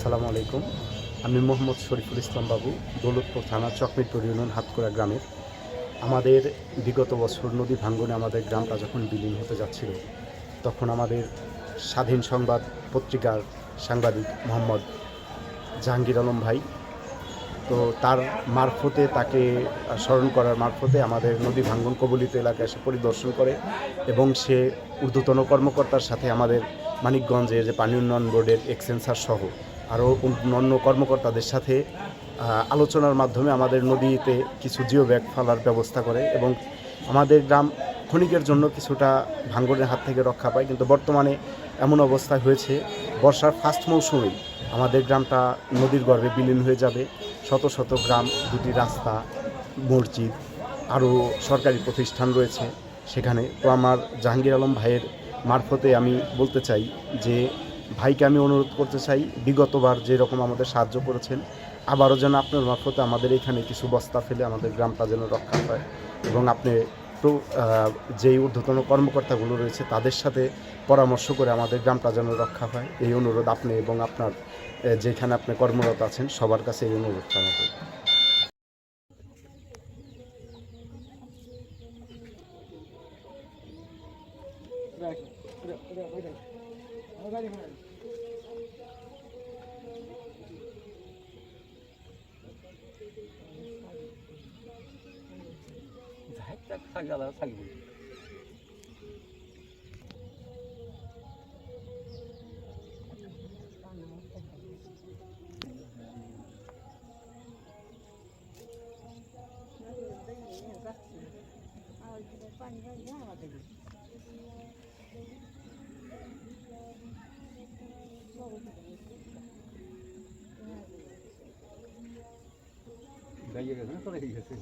আসসালামু আলাইকুম। আমি মোহাম্মদ শরীফুল ইসলাম বাবু, দৌলতপুর থানা চকমিরপুর ইউনিয়ন হাতকোড়া গ্রামের। আমাদের বিগত বছর নদী ভাঙ্গনে আমাদের গ্রামটা যখন বিলীন হতে যাচ্ছিল, তখন আমাদের স্বাধীন সংবাদ পত্রিকার সাংবাদিক মোহাম্মদ জাহাঙ্গীর আলম ভাই, তো তার মারফতে তাকে স্মরণ করার মারফতে আমাদের নদী ভাঙ্গন কবলিত এলাকায় এসে পরিদর্শন করে এবং সে ঊর্ধ্বতন কর্মকর্তার সাথে আমাদের মানিকগঞ্জের যে পানি উন্নয়ন বোর্ডের এক্সেন্সার সহ আরও অন্যান্য কর্মকর্তাদের সাথে আলোচনার মাধ্যমে আমাদের নদীতে কিছু জিও ব্যাগ ফেলার ব্যবস্থা করে এবং আমাদের গ্রাম ক্ষণিকের জন্য কিছুটা ভাঙ্গনের হাত থেকে রক্ষা পায়। কিন্তু বর্তমানে এমন অবস্থা হয়েছে, বর্ষার ফার্স্ট মৌসুমেই আমাদের গ্রামটা নদীর গর্ভে বিলীন হয়ে যাবে। শত শত গ্রাম, দুটি রাস্তা, মসজিদ, আরও সরকারি প্রতিষ্ঠান রয়েছে। সেখানে তো আমার জাহাঙ্গীর আলম ভাইয়ের মারফতে আমি বলতে চাই যে ভাইকে আমি অনুরোধ করতে চাই, বিগতবার যেরকম আমাদের সাহায্য করেছেন, আবারও যেন আপনার মারফতে আমাদের এখানে কিছু বস্তা ফেলে আমাদের গ্রামটা যেন রক্ষা পায় এবং আপনি যেই ঊর্ধ্বতন কর্মকর্তাগুলো রয়েছে তাদের সাথে পরামর্শ করে আমাদের গ্রামটা যেন রক্ষা হয়, এই অনুরোধ আপনি এবং আপনার যেখানে আপনি কর্মরত আছেন, সবার কাছে এই অনুরোধটা আমাদের থাকবে আলাদা থাকবে গাইয়ে গেছে না চলে গেছে